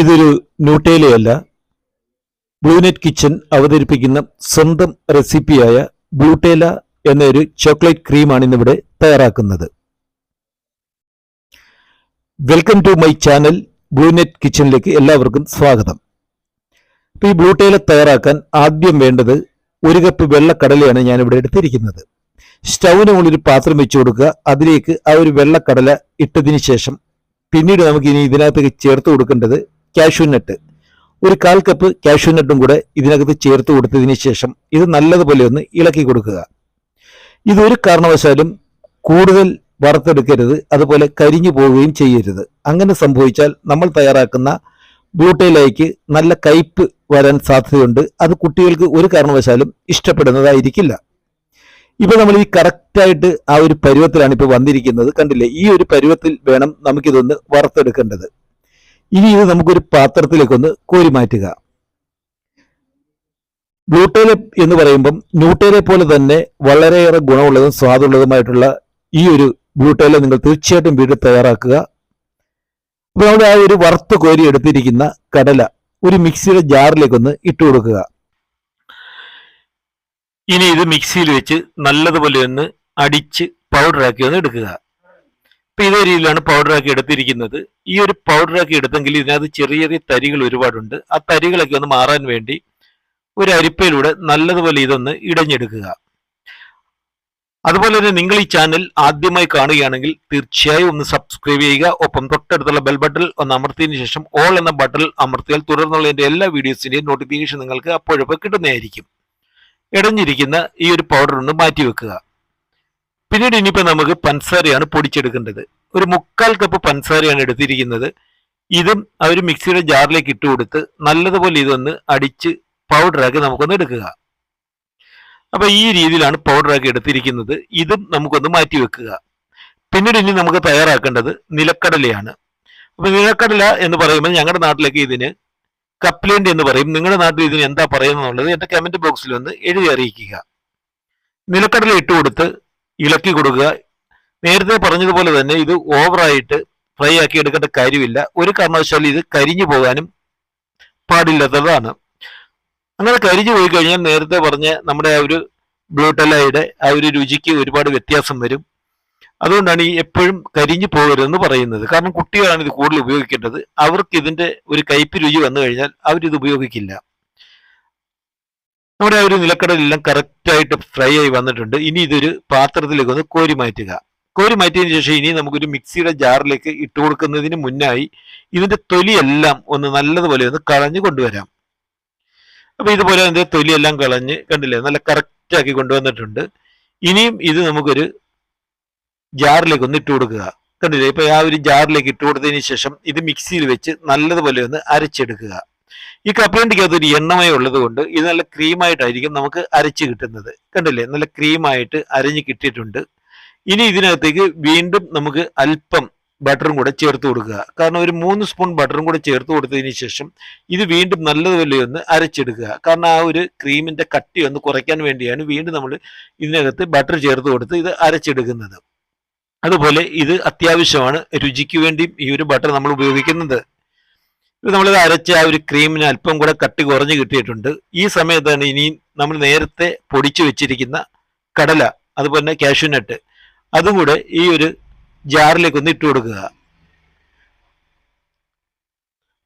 ഇതൊരു ന്യൂട്ടേലയല്ല ബ്ലൂനെറ്റ് കിച്ചൺ അവതരിപ്പിക്കുന്ന സ്വന്തം റെസിപ്പിയായ ബ്ലൂട്ടേല എന്നൊരു ചോക്ലേറ്റ് ക്രീമാണ് ഇന്നിവിടെ തയ്യാറാക്കുന്നത്. Welcome to my channel Bluenet കിച്ചണിലേക്ക് എല്ലാവർക്കും സ്വാഗതം. അപ്പോൾ ഈ ബ്ലൂട്ടേല തയ്യാറാക്കാൻ ആദ്യം വേണ്ടത് ഒരു കപ്പ് വെള്ളക്കടലയാണ് ഞാനിവിടെ എടുത്തിരിക്കുന്നത്. സ്റ്റൗവിന് മുകളിൽ പാത്രം വെച്ച് കൊടുക്കുക. അതിലേക്ക് ആ ഒരു വെള്ളക്കടല ഇട്ടതിന് ശേഷം പിന്നീട് നമുക്ക് ഇനി ഇതിനകത്തേക്ക് ചേർത്ത് കൊടുക്കേണ്ടത് കാഷ്യൂ നട്ട് ഒരു കാൽ കപ്പ് കാഷ്യൂ നട്ടും കൂടെ ഇതിനകത്ത് ചേർത്ത് കൊടുത്തതിന് ശേഷം ഇത് നല്ലതുപോലെ ഒന്ന് ഇളക്കി കൊടുക്കുക. ഇതൊരു കാരണവശാലും കൂടുതൽ വറുത്തെടുക്കരുത് അതുപോലെ കരിഞ്ഞു പോവുകയും ചെയ്യരുത്. അങ്ങനെ സംഭവിച്ചാൽ നമ്മൾ തയ്യാറാക്കുന്ന ബൂട്ടയിലേക്ക് നല്ല കയ്പ് വരാൻ സാധ്യതയുണ്ട്. അത് കുട്ടികൾക്ക് ഒരു കാരണവശാലും ഇഷ്ടപ്പെടുന്നതായിരിക്കില്ല. ഇപ്പൊ നമ്മൾ ഈ കറക്റ്റായിട്ട് ആ ഒരു പരുവത്തിലാണ് ഇപ്പൊ വന്നിരിക്കുന്നത്. കണ്ടില്ലേ? ഈ ഒരു പരുവത്തിൽ വേണം നമുക്കിതൊന്ന് വറുത്തെടുക്കേണ്ടത്. ഇനി ഇത് നമുക്കൊരു പാത്രത്തിലേക്കൊന്ന് കോരി മാറ്റുക. ബ്ലൂട്ടേല എന്ന് പറയുമ്പം ന്യൂട്ടേലെ പോലെ തന്നെ വളരെയേറെ ഗുണമുള്ളതും സ്വാദുള്ളതുമായിട്ടുള്ള ഈ ഒരു ബ്ലൂട്ടേല നിങ്ങൾ തീർച്ചയായിട്ടും വീട്ടിൽ തയ്യാറാക്കുക. അപ്പോൾ നമ്മുടെ ആ ഒരു വറുത്ത് കോരി എടുത്തിരിക്കുന്ന കടല ഒരു മിക്സിയുടെ ജാറിലേക്കൊന്ന് ഇട്ട് കൊടുക്കുക. ഇനി ഇത് മിക്സിയിൽ വെച്ച് നല്ലതുപോലെ ഒന്ന് അടിച്ച് പൗഡറാക്കി ഒന്ന് എടുക്കുക. ഇപ്പൊ ഇതേ രീതിയിലാണ് പൗഡറാക്കി എടുത്തിരിക്കുന്നത്. ഈ ഒരു പൗഡറാക്കി എടുത്തെങ്കിൽ ഇതിനകത്ത് ചെറിയ ചെറിയ തരികൾ ഒരുപാടുണ്ട്. ആ തരികളൊക്കെ ഒന്ന് മാറാൻ വേണ്ടി ഒരു അരിപ്പയിലൂടെ നല്ലതുപോലെ ഇതൊന്ന് ഇടഞ്ഞെടുക്കുക. അതുപോലെ തന്നെ നിങ്ങൾ ഈ ചാനൽ ആദ്യമായി കാണുകയാണെങ്കിൽ തീർച്ചയായും ഒന്ന് സബ്സ്ക്രൈബ് ചെയ്യുക. ഒപ്പം തൊട്ടടുത്തുള്ള ബെൽ ബട്ടൺ ഒന്ന് അമർത്തിയതിനു ശേഷം ഓൾ എന്ന ബട്ടൺ അമർത്തിയാൽ തുടർന്നുള്ള എന്റെ എല്ലാ വീഡിയോസിന്റെയും നോട്ടിഫിക്കേഷൻ നിങ്ങൾക്ക് അപ്പോഴപ്പോൾ കിട്ടുന്നതായിരിക്കും. ഇടഞ്ഞിരിക്കുന്ന ഈ ഒരു പൗഡർ ഒന്ന് മാറ്റി വെക്കുക പിന്നീട് ഇനിയിപ്പോൾ നമുക്ക് പഞ്ചസാരയാണ് പൊടിച്ചെടുക്കേണ്ടത്. ഒരു മുക്കാൽ കപ്പ് പഞ്ചസാരയാണ് എടുത്തിരിക്കുന്നത്. ഇതും ആ ഒരു മിക്സിയുടെ ജാറിലേക്ക് ഇട്ട് കൊടുത്ത് നല്ലതുപോലെ ഇതൊന്ന് അടിച്ച് പൗഡറാക്കി നമുക്കൊന്ന് എടുക്കുക. അപ്പോൾ ഈ രീതിയിലാണ് പൗഡറാക്കി എടുത്തിരിക്കുന്നത്. ഇതും നമുക്കൊന്ന് മാറ്റി വെക്കുക. പിന്നീട് ഇനി നമുക്ക് തയ്യാറാക്കേണ്ടത് നിലക്കടലയാണ്. അപ്പോൾ നിലക്കടല എന്ന് പറയുമ്പോൾ ഞങ്ങളുടെ നാട്ടിലേക്ക് ഇതിന് കപ്ലേന്റ് എന്ന് പറയും. നിങ്ങളുടെ നാട്ടിൽ ഇതിന് എന്താ പറയുന്നത് എന്റെ കമന്റ് ബോക്സിൽ ഒന്ന് എഴുതി അറിയിക്കുക. നിലക്കടല ഇട്ട് കൊടുത്ത് ഇളക്കി കൊടുക്കുക. നേരത്തെ പറഞ്ഞതുപോലെ തന്നെ ഇത് ഓവറായിട്ട് ഫ്രൈ ആക്കി എടുക്കേണ്ട കാര്യമില്ല. ഒരു കാരണവശാലും ഇത് കരിഞ്ഞു പോകാനും പാടില്ലാത്തതാണ്. അങ്ങനെ കരിഞ്ഞു പോയി കഴിഞ്ഞാൽ നേരത്തെ പറഞ്ഞ നമ്മുടെ ആ ഒരു ബ്ലൂട്ടലയുടെ ആ ഒരു രുചിക്ക് ഒരുപാട് വ്യത്യാസം വരും. അതുകൊണ്ടാണ് ഈ എപ്പോഴും കരിഞ്ഞു പോകരുതെന്ന് പറയുന്നത്. കാരണം കുട്ടികളാണ് ഇത് കൂടുതൽ ഉപയോഗിക്കേണ്ടത്. അവർക്ക് ഇതിന്റെ ഒരു കയ്പ് രുചി വന്നു കഴിഞ്ഞാൽ അവരിത് ഉപയോഗിക്കില്ല. നമ്മുടെ ഒരു നിലക്കടലെല്ലാം കറക്റ്റായിട്ട് ഫ്രൈ ആയി വന്നിട്ടുണ്ട്. ഇനി ഇതൊരു പാത്രത്തിലേക്ക് ഒന്ന് കോരി മാറ്റുക. കോരി മാറ്റിയതിന് ശേഷം ഇനി നമുക്കൊരു മിക്സിയുടെ ജാറിലേക്ക് ഇട്ട് കൊടുക്കുന്നതിന് മുന്നായി ഇതിന്റെ തൊലിയെല്ലാം ഒന്ന് നല്ലതുപോലെ ഒന്ന് കളഞ്ഞു കൊണ്ടുവരാം. അപ്പൊ ഇതുപോലെ അതിന്റെ തൊലിയെല്ലാം കളഞ്ഞ് കണ്ടില്ലേ നല്ല കറക്റ്റ് ആക്കി കൊണ്ടുവന്നിട്ടുണ്ട്. ഇനിയും ഇത് നമുക്കൊരു ജാറിലേക്ക് ഒന്ന് ഇട്ട് കൊടുക്കുക. കണ്ടില്ലേ ഇപ്പൊ ആ ഒരു ജാറിലേക്ക് ഇട്ട് കൊടുത്തതിന് ശേഷം ഇത് മിക്സിയിൽ വെച്ച് നല്ലതുപോലെ ഒന്ന് അരച്ചെടുക്കുക. ഈ കപ്പലണ്ടിക്കകത്ത് ഒരു എണ്ണമയം ഉള്ളത് കൊണ്ട് ഇത് നല്ല ക്രീമായിട്ടായിരിക്കും നമുക്ക് അരച്ച് കിട്ടുന്നത്. കണ്ടില്ലേ? നല്ല ക്രീമായിട്ട് അരഞ്ഞ് കിട്ടിയിട്ടുണ്ട്. ഇനി ഇതിനകത്തേക്ക് വീണ്ടും നമുക്ക് അല്പം ബട്ടറും കൂടെ ചേർത്ത് കൊടുക്കുക. കാരണം ഒരു മൂന്ന് സ്പൂൺ ബട്ടറും കൂടെ ചേർത്ത് കൊടുത്തതിന് ശേഷം ഇത് വീണ്ടും നല്ലതുപോലെ ഒന്ന് അരച്ചെടുക്കുക. കാരണം ആ ഒരു ക്രീമിന്റെ കട്ടി ഒന്ന് കുറയ്ക്കാൻ വേണ്ടിയാണ് വീണ്ടും നമ്മൾ ഇതിനകത്ത് ബട്ടർ ചേർത്ത് കൊടുത്ത് ഇത് അരച്ചെടുക്കുന്നത്. അതുപോലെ ഇത് അത്യാവശ്യമാണ് രുചിക്ക് വേണ്ടിയും ഈ ഒരു ബട്ടർ നമ്മൾ ഉപയോഗിക്കുന്നത്. നമ്മളിത് അരച്ച് ആ ഒരു ക്രീമിന് അല്പം കൂടെ കട്ടി കുറഞ്ഞ് കിട്ടിയിട്ടുണ്ട്. ഈ സമയത്താണ് ഇനി നമ്മൾ നേരത്തെ പൊടിച്ചു വെച്ചിരിക്കുന്ന കടല അതുപോലെ തന്നെ കാഷ്യൂനട്ട് അതും കൂടെ ഈ ഒരു ജാറിലേക്ക് ഒന്ന് ഇട്ട് കൊടുക്കുക.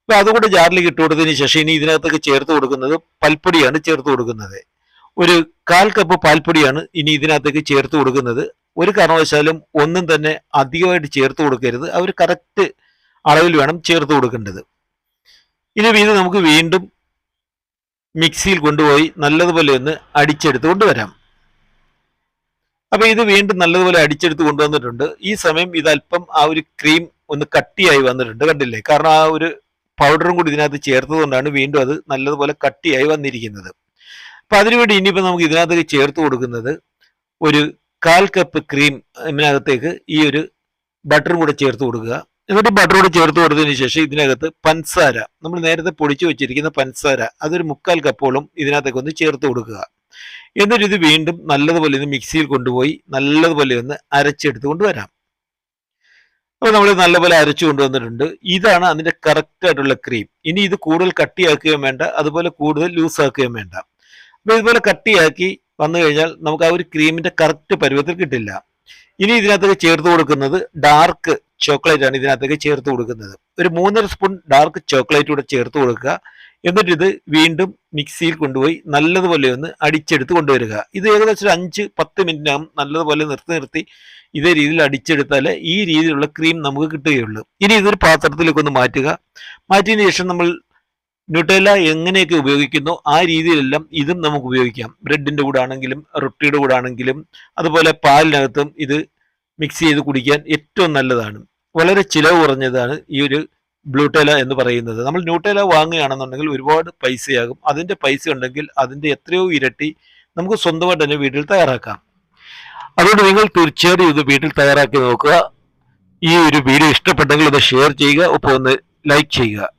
അപ്പൊ അതുകൂടെ ജാറിലേക്ക് ഇട്ട് കൊടുത്തതിന് ശേഷം ഇനി ഇതിനകത്തേക്ക് ചേർത്ത് കൊടുക്കുന്നത് പൽപ്പൊടിയാണ് ചേർത്ത് കൊടുക്കുന്നത്. ഒരു കാൽ കപ്പ് പാൽപ്പൊടിയാണ് ഇനി ഇതിനകത്തേക്ക് ചേർത്ത് കൊടുക്കുന്നത്. ഒരു കാരണവശാലും ഒന്നും തന്നെ അധികമായിട്ട് ചേർത്ത് കൊടുക്കരുത്. ആ ഒരു കറക്റ്റ് അളവിൽ വേണം ചേർത്ത് കൊടുക്കേണ്ടത്. ഇനി ഇത് നമുക്ക് വീണ്ടും മിക്സിയിൽ കൊണ്ടുപോയി നല്ലതുപോലെ ഒന്ന് അടിച്ചെടുത്ത് കൊണ്ടുവരാം. അപ്പൊ ഇത് വീണ്ടും നല്ലതുപോലെ അടിച്ചെടുത്ത് കൊണ്ടുവന്നിട്ടുണ്ട്. ഈ സമയം ഇത് അല്പം ആ ഒരു ക്രീം ഒന്ന് കട്ടിയായി വന്നിട്ടുണ്ട്. കണ്ടില്ലേ? കാരണം ആ ഒരു പൗഡറും കൂടി ഇതിനകത്ത് ചേർത്തതുകൊണ്ടാണ് വീണ്ടും അത് നല്ലതുപോലെ കട്ടിയായി വന്നിരിക്കുന്നത്. അപ്പൊ അതിനുവേണ്ടി ഇനിയിപ്പോ നമുക്ക് ഇതിനകത്തേക്ക് ചേർത്ത് കൊടുക്കുന്നത് ഒരു കാൽ കപ്പ് ക്രീം ഇതിനകത്തേക്ക് ഈ ഒരു ബട്ടറും കൂടെ ചേർത്ത് കൊടുക്കുക. എന്നിട്ട് ബട്ടർ കൂടെ ചേർത്ത് കൊടുത്തതിന് ശേഷം ഇതിനകത്ത് പഞ്ചസാര നമ്മൾ നേരത്തെ പൊടിച്ചു വെച്ചിരിക്കുന്ന പഞ്ചസാര അതൊരു മുക്കാൽ കപ്പോളം ഇതിനകത്തേക്ക് ഒന്ന് ചേർത്ത് കൊടുക്കുക. എന്നിട്ട് വീണ്ടും നല്ലതുപോലെ ഒന്ന് മിക്സിയിൽ കൊണ്ടുപോയി നല്ലതുപോലെ ഒന്ന് അരച്ചെടുത്ത് കൊണ്ടുവരാം അപ്പോൾ നമ്മൾ നല്ലപോലെ അരച്ചു കൊണ്ടുവന്നിട്ടുണ്ട്. ഇതാണ് അതിന്റെ കറക്റ്റ് ആയിട്ടുള്ള ക്രീം ഇനി ഇത് കൂടുതൽ കട്ടിയാക്കുകയും വേണ്ട അതുപോലെ കൂടുതൽ ലൂസ് ആക്കുകയും വേണ്ട. അപ്പൊ ഇതുപോലെ കട്ടിയാക്കി വന്നു കഴിഞ്ഞാൽ നമുക്ക് ആ ഒരു ക്രീമിന്റെ കറക്റ്റ് പരുവത്തിൽ കിട്ടില്ല. ഇനി ഇതിനകത്തേക്ക് ചേർത്ത് കൊടുക്കുന്നത് ഡാർക്ക് ചോക്ലേറ്റ് ആണ് ഇതിനകത്തേക്ക് ചേർത്ത് കൊടുക്കുന്നത്. ഒരു മൂന്നര സ്പൂൺ ഡാർക്ക് ചോക്ലേറ്റ് കൂടെ ചേർത്ത് കൊടുക്കുക. എന്നിട്ട് ഇത് വീണ്ടും മിക്സിയിൽ കൊണ്ടുപോയി നല്ലതുപോലെ ഒന്ന് അടിച്ചെടുത്ത് കൊണ്ടുവരിക. ഇത് ഏകദേശം ഒരു അഞ്ച് പത്ത് മിനിറ്റിനകം നല്ലതുപോലെ നിർത്തി നിർത്തി ഇതേ രീതിയിൽ അടിച്ചെടുത്താൽ ഈ രീതിയിലുള്ള ക്രീം നമുക്ക് കിട്ടുകയുള്ളൂ. ഇനി ഇതൊരു പാത്രത്തിലേക്ക് ഒന്ന് മാറ്റുക. മാറ്റിയതിന് ശേഷം നമ്മൾ ന്യൂട്ടേല എങ്ങനെയൊക്കെ ഉപയോഗിക്കുന്നു ആ രീതിയിലെല്ലാം ഇതും നമുക്ക് ഉപയോഗിക്കാം. ബ്രെഡിന്റെ കൂടെ ആണെങ്കിലും റൊട്ടിയുടെ കൂടെ ആണെങ്കിലും അതുപോലെ പാലിനകത്തും ഇത് മിക്സ് ചെയ്ത് കുടിക്കാൻ ഏറ്റവും നല്ലതാണ്. വളരെ ചിലവ് കുറഞ്ഞതാണ് ഈ ഒരു ബ്ലൂട്ടേല എന്ന് പറയുന്നത്. നമ്മൾ ന്യൂട്ടേല വാങ്ങുകയാണെന്നുണ്ടെങ്കിൽ ഒരുപാട് പൈസയാകും. അതിന്റെ പൈസ ഉണ്ടെങ്കിൽ അതിന്റെ എത്രയോ ഇരട്ടി നമുക്ക് സ്വന്തമായിട്ട് തന്നെ വീട്ടിൽ തയ്യാറാക്കാം. അതുകൊണ്ട് നിങ്ങൾ തീർച്ചയായിട്ടും ഇത് വീട്ടിൽ തയ്യാറാക്കി നോക്കുക. ഈ ഒരു വീഡിയോ ഇഷ്ടപ്പെട്ടെങ്കിൽ ഒന്ന് ഷെയർ ചെയ്യുക. ഒപ്പം ഒന്ന് ലൈക്ക് ചെയ്യുക.